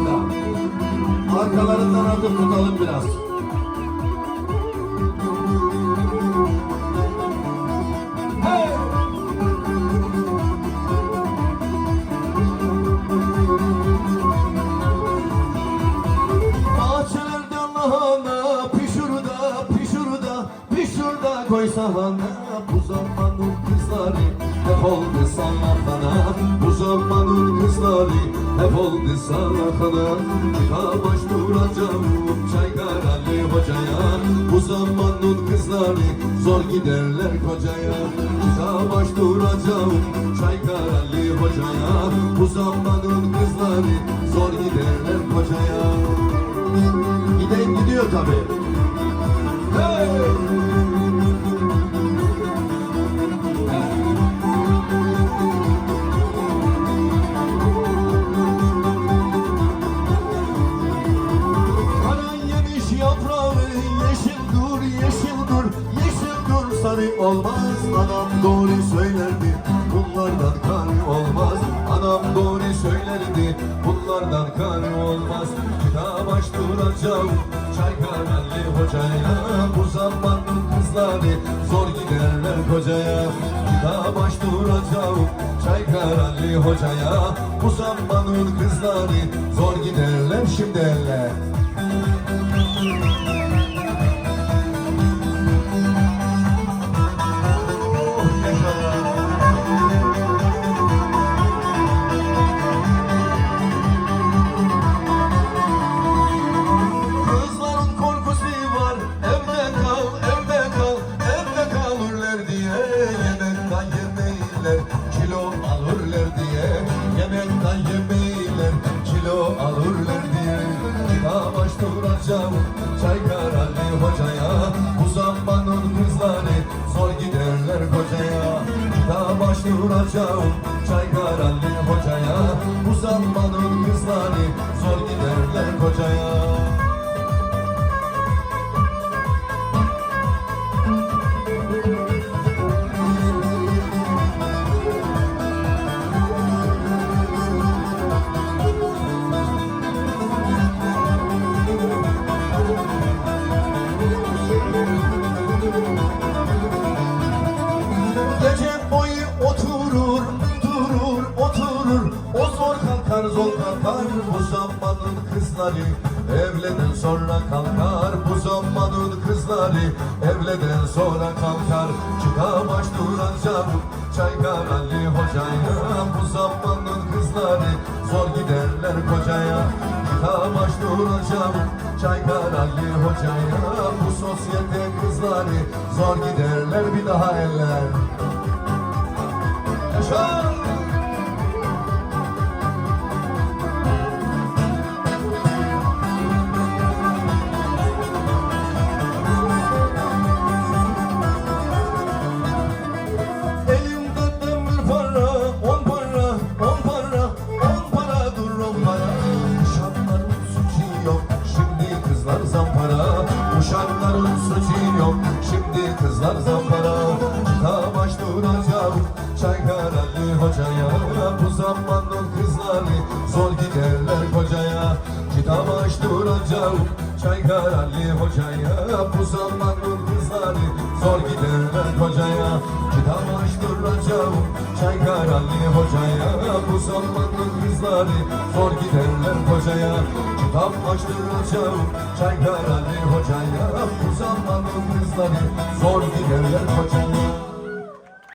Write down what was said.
anda. Arkalarından adım tutalım biraz. Hey! Bahçelerden lahana pişur da koy sahana bu zaman. Salakana Çıka başvuracağım Çaykaralı hocaya. Bu zamanın kızları zor giderler kocaya. Çıka başvuracağım Çaykaralı hocaya. Bu zamanın kızları zor giderler kocaya. Giden gidiyor tabii. Hey! Sarı olmaz. Anam doğru söylerdi. Bunlardan kan olmaz. Anam doğru söylerdi. Bunlardan kan olmaz. Kitap açtıracağım. Çaykarallı hocaya. Bu zamanın kızları zor giderler kocaya. Kitap açtıracağım. Çaykarallı hocaya. Bu zamanın kızları zor giderler şimdi eller diye Yemekten yemeyler Kilo alırlar diye Yemekten yemeyler Kilo alırlar diye. Kitap açtıracağım Çaykaralı hocaya. Bu zamanın kızları Zor giderler kocaya. Kitap açtıracağım Çaykaralı hocaya kalkar, zor kalkar Bu zamanın kızları. Evleden sonra kalkar Bu zamanın kızları. Evleden sonra kalkar Çıka baş duracağım Çaykaralı hocaya Bu zamanın kızları. Zor giderler kocaya Çıka baş duracağım Çaykaralı hocaya Bu sosyete kızları. Zor giderler Suçu yok, şimdi kızlar zampara. Kitap açtıracağım Çaykaralı hocaya. Bu zamanın kızları zor giderler kocaya. Kitap açtıracağım Çaykaralı hocaya. Bu zamanın kızları zor giderler kocaya. Kitap açtıracağım Çaykaralı hocaya Bu zamanın kızları zor giderler kocaya Kitap açtıracağım Çaykaralı hocaya. Bu zamanın kızları zor giderler kocaya